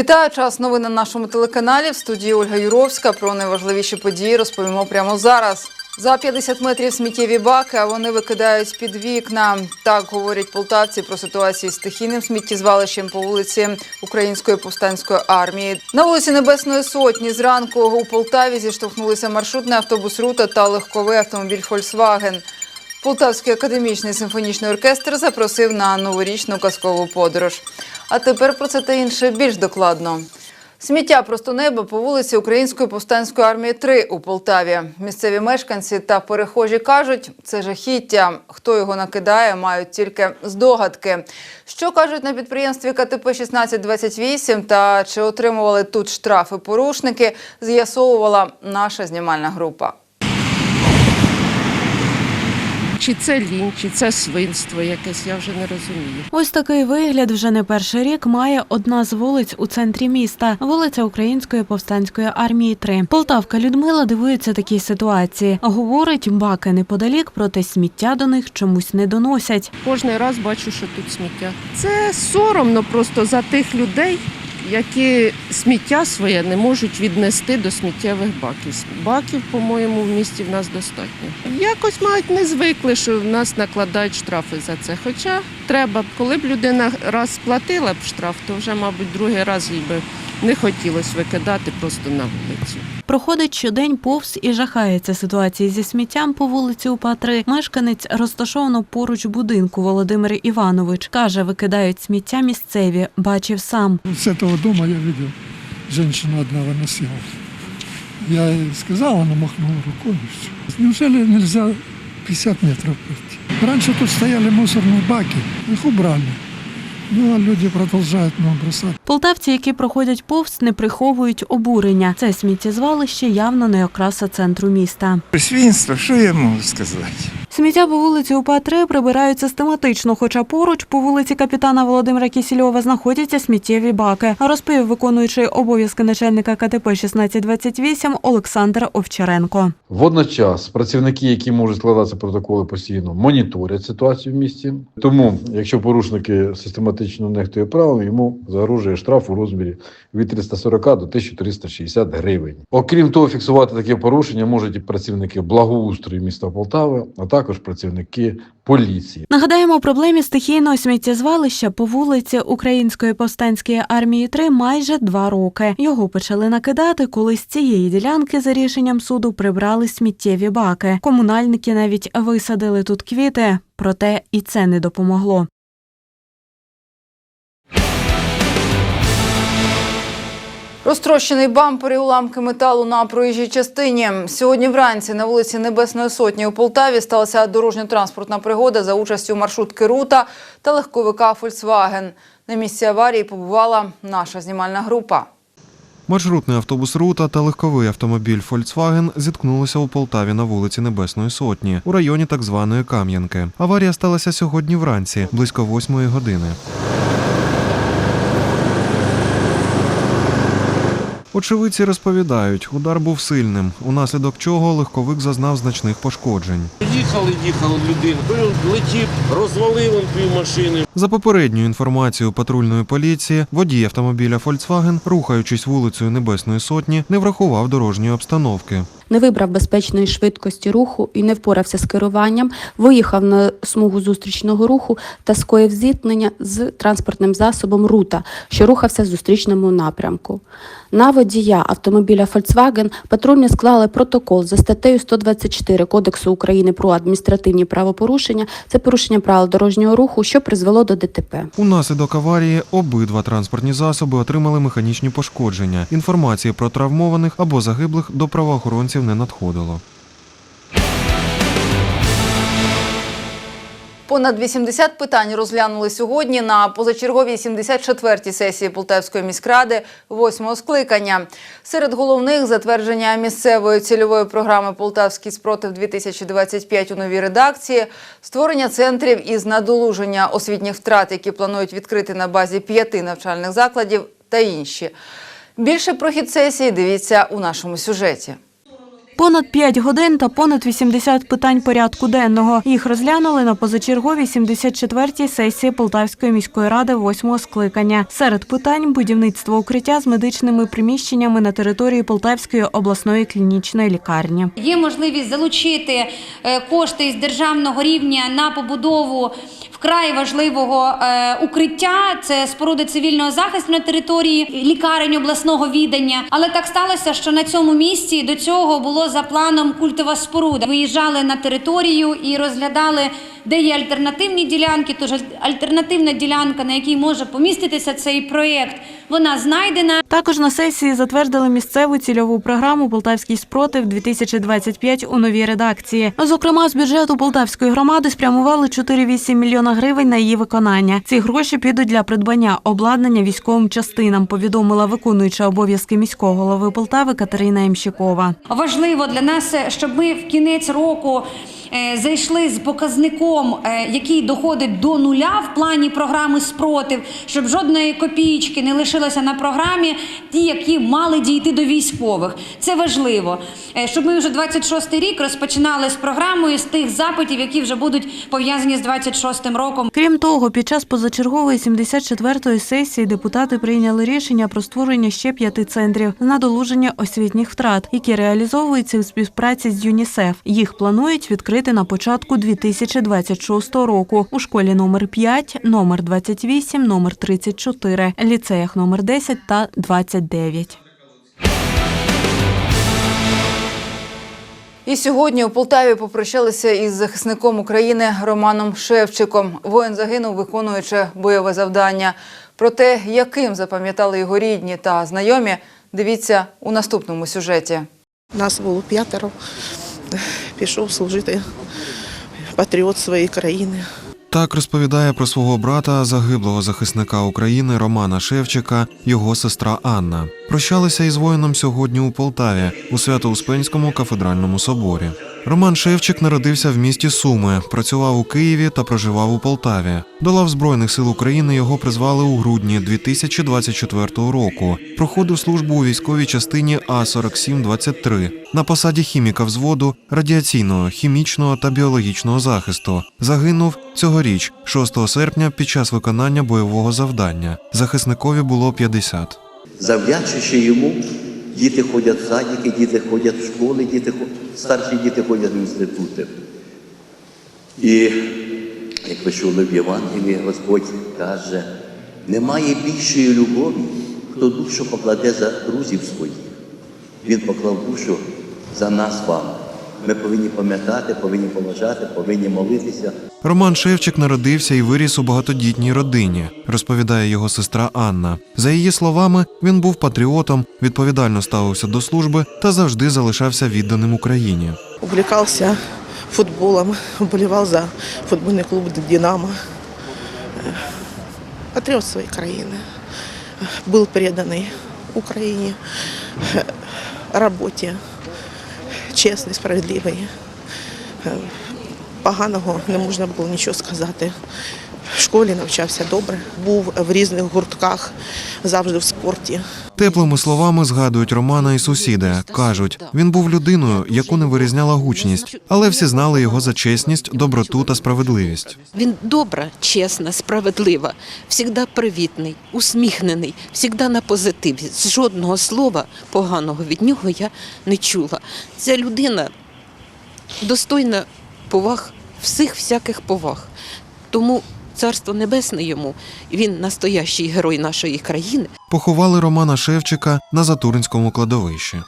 Вітаю час новин на нашому телеканалі. В студії Ольга Юровська. Про найважливіші події розповімо прямо зараз. За 50 метрів сміттєві баки, а вони викидають під вікна. Так говорять полтавці про ситуацію з стихійним сміттєзвалищем по вулиці Української повстанської армії. На вулиці Небесної Сотні зранку у Полтаві зіштовхнулися маршрутний автобус Рута та легковий автомобіль Фольксваген. Полтавський академічний симфонічний оркестр запросив на новорічну казкову подорож. А тепер про це та інше більш докладно. Сміття просто неба по вулиці Української повстанської армії 3 у Полтаві. Місцеві мешканці та перехожі кажуть, це жахіття. Хто його накидає, мають тільки здогадки. Що кажуть на підприємстві КТП 1628 та чи отримували тут штрафи порушники, з'ясовувала наша знімальна група. Чи це лінь, чи це свинство якесь, я вже не розумію. Ось такий вигляд вже не перший рік має одна з вулиць у центрі міста вулиця Української повстанської армії. 3 Полтавка Людмила дивується такій ситуації. Говорить, баки неподалік, проте сміття до них чомусь не доносять. Кожний раз бачу, що тут сміття. Це соромно просто за тих людей, які сміття своє не можуть віднести до сміттєвих баків. Баків, по-моєму, в місті в нас достатньо. Якось мають не звикли, що в нас накладають штрафи за це. Хоча треба, коли б людина раз сплатила б штраф, то вже, мабуть, другий раз їй би не хотілося викидати просто на вулицю. Проходить щодень повз і жахається ситуації зі сміттям по вулиці УПА 3 Мешканець розташовано поруч будинку Володимир Іванович каже, викидають сміття місцеві. Бачив сам. С этого дома я видел, женщина одна выносила. Я ей сказал, она махнула рукой. и всё. Неужели нельзя 50 метров пройти? Раньше тут стояли мусорные баки, их убрали. Ну, а люди продовжують нам бросати. Полтавці, які проходять повз, не приховують обурення. Це сміттєзвалище явно не окраса центру міста. Свінство, що я можу сказати? Сміття по вулиці УПА 3 прибирають систематично, хоча поруч по вулиці капітана Володимира Кісільова знаходяться сміттєві баки. Розповів виконуючий обов'язки начальника КТП 1628 Олександр Овчаренко. Водночас працівники, які можуть складати протоколи постійно, моніторять ситуацію в місті. Тому, якщо порушники систематично нехтує правилам, йому загрожує штраф у розмірі від 340 до 1360 гривень. Окрім того, фіксувати таке порушення можуть і працівники благоустрою міста Полтави, а також працівники поліції. Нагадаємо, проблемі стихійного сміттєзвалища по вулиці Української повстанської армії 3 майже два роки. Його почали накидати, коли з цієї ділянки за рішенням суду прибрали сміттєві баки. Комунальники навіть висадили тут квіти, проте і це не допомогло. Розтрощений бампер і уламки металу на проїжджій частині. Сьогодні вранці на вулиці Небесної Сотні у Полтаві сталася дорожньо-транспортна пригода за участю маршрутки Рута та легковика Фольксваген. На місці аварії побувала наша знімальна група. Маршрутний автобус Рута та легковий автомобіль Volkswagen зіткнулися у Полтаві на вулиці Небесної Сотні у районі так званої Кам'янки. Аварія сталася сьогодні вранці, близько восьмої години. Очевидці розповідають, удар був сильним, унаслідок чого легковик зазнав значних пошкоджень. Їхали, їхали людина, летів, розвалив он пів машини. За попередньою інформацією патрульної поліції, водій автомобіля Volkswagen, рухаючись вулицею Небесної Сотні, не врахував дорожньої обстановки. Не вибрав безпечної швидкості руху і не впорався з керуванням, виїхав на смугу зустрічного руху та скоїв зіткнення з транспортним засобом Рута, що рухався в зустрічному напрямку. На водія автомобіля Volkswagen патрульні склали протокол за статтею 124 Кодексу України про адміністративні правопорушення. Це порушення правил дорожнього руху, що призвело до ДТП. Унаслідок аварії обидва транспортні засоби отримали механічні пошкодження. Інформації про травмованих або загиблих до правоохоронців не надходило. Понад 80 питань розглянули сьогодні на позачерговій 74-й сесії Полтавської міськради восьмого скликання. Серед головних затвердження місцевої цільової програми Полтавський спротив 2025 у новій редакції, створення центрів із надолуження освітніх втрат, які планують відкрити на базі п'яти навчальних закладів та інші. Більше про хід сесії дивіться у нашому сюжеті. Понад 5 годин та понад 80 питань порядку денного. Їх розглянули на позачерговій 74-й сесії Полтавської міської ради 8-го скликання. Серед питань будівництво укриття з медичними приміщеннями на території Полтавської обласної клінічної лікарні. Є можливість залучити е, кошти із державного рівня на побудову вкрай важливого е, укриття. Це споруди цивільного захисту на території лікарень обласного віддання. Але так сталося, що на цьому місці до цього було за планом культова споруда. Виїжджали на територію і розглядали, де є альтернативні ділянки. Тож альтернативна ділянка, на якій може поміститися цей проєкт, вона знайдена. Також на сесії затвердили місцеву цільову програму Полтавський спротив 2025 у новій редакції. Зокрема, з бюджету Полтавської громади спрямували 4,8 мільйона гривень на її виконання. Ці гроші підуть для придбання обладнання військовим частинам. Повідомила виконуюча обов'язки міського голови Полтави Катерина Ямщикова. Важливо для нас, е, щоб ми в кінець року е, зайшли з показником, е, який доходить до нуля в плані програми спротив, щоб жодної копієчки не лишилося на програмі, ті, які мали дійти до військових. Це важливо, Е, щоб ми вже 26-й рік розпочинали з програмою з тих запитів, які вже будуть пов'язані з 26-м роком. Крім того, під час позачергової 74-ї сесії депутати прийняли рішення про створення ще п'яти центрів з надолуження освітніх втрат, які реалізовуються у співпраці з ЮНІСЕФ. Їх планують відкрити на початку 2026 року у школі номер 5, номер 28, номер 34, ліцеях номер 10 та 29. І сьогодні у Полтаві попрощалися із захисником України Романом Шевчиком. Воїн загинув, виконуючи бойове завдання. Про те, яким запам'ятали його рідні та знайомі, дивіться у наступному сюжеті. Нас було п'ятеро. Пішов служити патріот своєї країни. Так розповідає про свого брата, загиблого захисника України Романа Шевчика, його сестра Анна. Прощалися із воїном сьогодні у Полтаві у Свято-Успенському кафедральному соборі. Роман Шевчик народився в місті Суми, працював у Києві та проживав у Полтаві. До лав Збройних сил України його призвали у грудні 2024 року. Проходив службу у військовій частині А-4723 на посаді хіміка взводу радіаційного, хімічного та біологічного захисту. Загинув цьогоріч, 6 серпня, під час виконання бойового завдання. Захисникові було 50. Завдячуючи йому, діти ходять в садики, діти ходять в школи, діти старші діти ходять в інститути. І як ви чули в Євангелії, Господь каже, немає більшої любові, хто душу покладе за друзів своїх. Він поклав душу за нас з вами. Ми повинні пам'ятати, повинні поважати, повинні молитися. Роман Шевчик народився і виріс у багатодітній родині, розповідає його сестра Анна. За її словами, він був патріотом, відповідально ставився до служби та завжди залишався відданим Україні. Увлекался футболом, болевал за футбольный клуб «Динамо». Э, Патриот своей країни. Был преданный Україні, э, роботі, чесний, справедливий. Е, Поганого не можна було нічого сказати. В школі навчався добре, був в різних гуртках, завжди в спорті. Теплими словами згадують Романа і сусіди. кажуть, він був людиною, яку не вирізняла гучність, але всі знали його за чесність, доброту та справедливість. Він добра, чесна, справедлива, завжди привітний, усміхнений, завжди на позитиві. З жодного слова поганого від нього я не чула. Ця людина достойна поваг, всіх всяких поваг. Тому царство небесне йому, він настоящий герой нашої країни. Поховали Романа Шевчика на Затуринському кладовищі.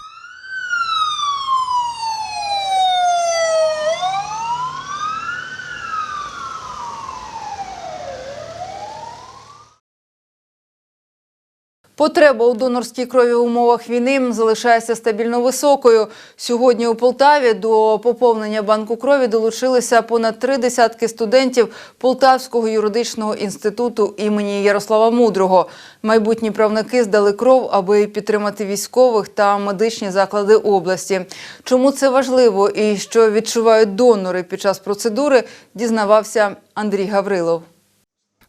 Потреба у донорській крові в умовах війни залишається стабільно високою. Сьогодні у Полтаві до поповнення банку крові долучилися понад три десятки студентів Полтавського юридичного інституту імені Ярослава Мудрого. Майбутні правники здали кров, аби підтримати військових та медичні заклади області. Чому це важливо і що відчувають донори під час процедури, дізнавався Андрій Гаврилов.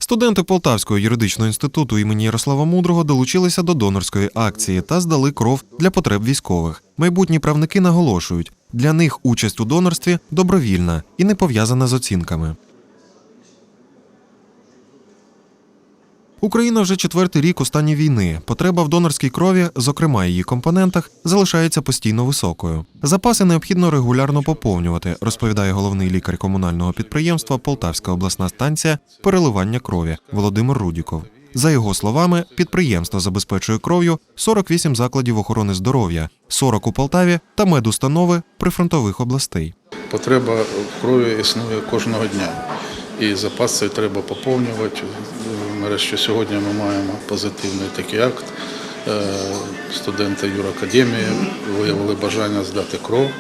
Студенти Полтавського юридичного інституту імені Ярослава Мудрого долучилися до донорської акції та здали кров для потреб військових. Майбутні правники наголошують, Для них участь у донорстві добровільна і не пов'язана з оцінками. Україна вже четвертий рік у стані війни. Потреба в донорській крові, зокрема її компонентах, залишається постійно високою. Запаси необхідно регулярно поповнювати, розповідає головний лікар комунального підприємства Полтавська обласна станція переливання крові Володимир Рудіков. За його словами, підприємство забезпечує кров'ю 48 закладів охорони здоров'я, 40 у Полтаві та медустанови прифронтових областей. Потреба в крові існує кожного дня. І запас цей треба поповнювати. Нарешті сьогодні ми маємо позитивний такий акт. Е, Студенти юракадемії виявили бажання здати кров. Е,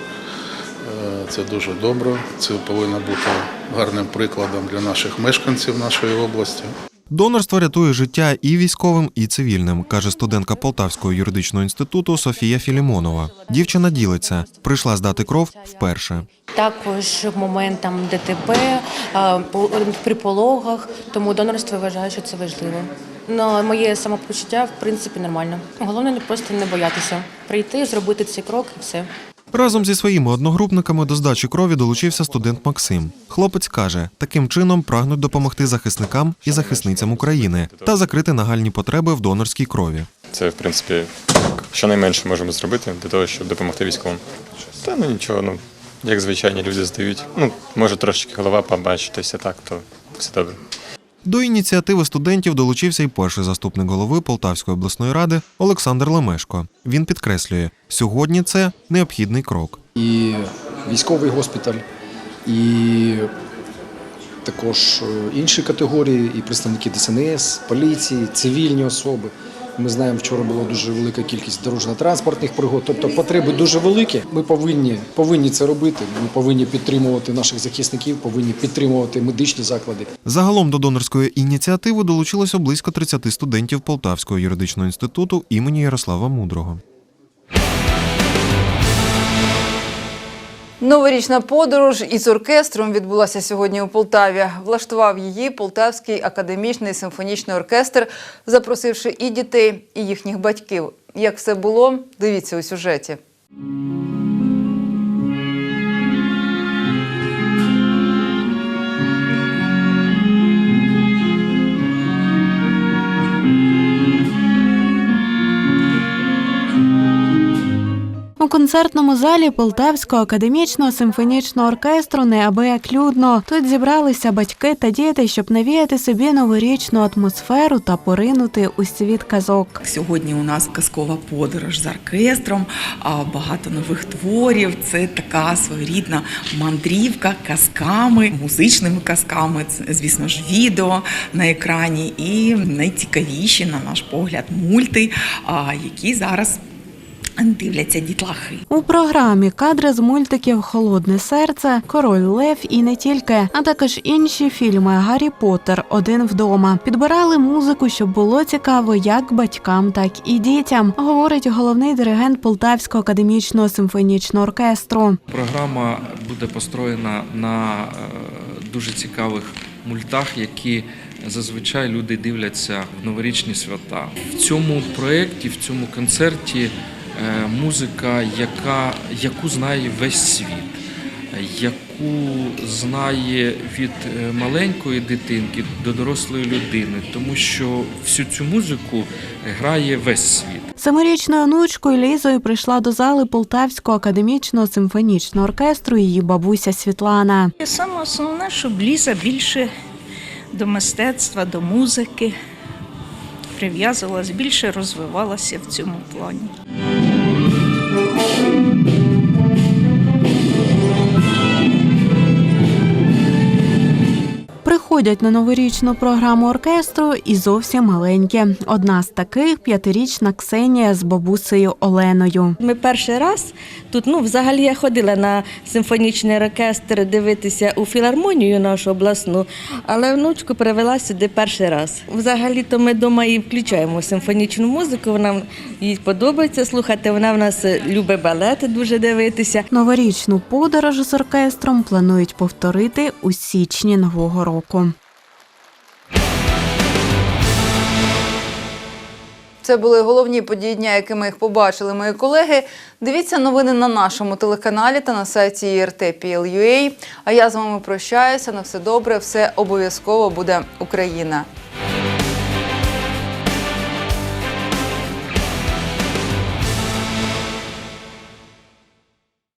Це дуже добре. Це повинно бути гарним прикладом для наших мешканців нашої області. Донорство рятує життя і військовим, і цивільним, каже студентка Полтавського юридичного інституту Софія Філімонова. Дівчина ділиться, прийшла здати кров вперше. Також моментам ДТП при пологах, тому донорство я вважаю, що це важливо. Ну, моє самопочуття в принципі нормально. Головне не просто не боятися прийти, зробити цей крок і все. Разом зі своїми одногрупниками до здачі крові долучився студент Максим. Хлопець каже, таким чином прагнуть допомогти захисникам і захисницям України та закрити нагальні потреби в донорській крові. Це, в принципі, щонайменше можемо зробити для того, щоб допомогти військовим. Та ну нічого, ну як звичайні люди здають. Ну, може трошечки голова побачитися, так, то все добре. До ініціативи студентів долучився і перший заступник голови Полтавської обласної ради Олександр Лемешко. Він підкреслює, сьогодні це необхідний крок. і військовий госпіталь, і також е, інші категорії, і представники ДСНС, поліції, цивільні особи. Ми знаємо, вчора була дуже велика кількість дорожньо-транспортних пригод. Тобто потреби дуже великі. Ми повинні, повинні це робити. Ми повинні підтримувати наших захисників, повинні підтримувати медичні заклади. Загалом до донорської ініціативи долучилося близько 30 студентів Полтавського юридичного інституту імені Ярослава Мудрого. Новорічна подорож із оркестром відбулася сьогодні у Полтаві. Влаштував її Полтавський академічний симфонічний оркестр, запросивши і дітей, і їхніх батьків. Як все було, дивіться у сюжеті. Концертному залі Полтавського академічного симфонічного оркестру неабияк людно. Тут зібралися батьки та діти, щоб навіяти собі новорічну атмосферу та поринути у світ казок. Сьогодні у нас казкова подорож з оркестром, багато нових творів. Це така своєрідна мандрівка казками, музичними казками. Це, звісно ж, відео на екрані і найцікавіші, на наш погляд, мульти, які зараз дивляться дітлахи. У програмі кадри з мультиків Холодне серце, Король Лев і не тільки, а також інші фільми Гаррі Поттер Один вдома. Підбирали музику, щоб було цікаво як батькам, так і дітям, говорить головний диригент Полтавського академічного симфонічного оркестру. Програма буде построєна на е, дуже цікавих мультах, які зазвичай люди дивляться в новорічні свята. В цьому проєкті, в цьому концерті музика, яка, яку знає весь світ, е, яку знає від е, маленької дитинки до дорослої людини, тому що всю цю музику грає весь світ. Семирічною онучкою Лізою прийшла до зали Полтавського академічного симфонічного оркестру її бабуся Світлана. Саме основне, щоб Ліза більше до мистецтва, до музики прив'язувалась, більше розвивалася в цьому плані. Приходять на новорічну програму оркестру і зовсім маленькі. Одна з таких п'ятирічна Ксенія з бабусею Оленою. Ми перший раз тут, ну взагалі я ходила на симфонічний оркестр дивитися у філармонію нашу обласну, але внучку привела сюди перший раз. Взагалі, то ми вдома і включаємо симфонічну музику. Вона їй подобається слухати. Вона в нас любить балети дуже дивитися. Новорічну подорож з оркестром планують повторити у січні нового року. Це були головні події дня, якими їх побачили мої колеги. Дивіться новини на нашому телеканалі та на сайті IRT.PL.UA. А я з вами прощаюся. На все добре, все обов'язково буде Україна.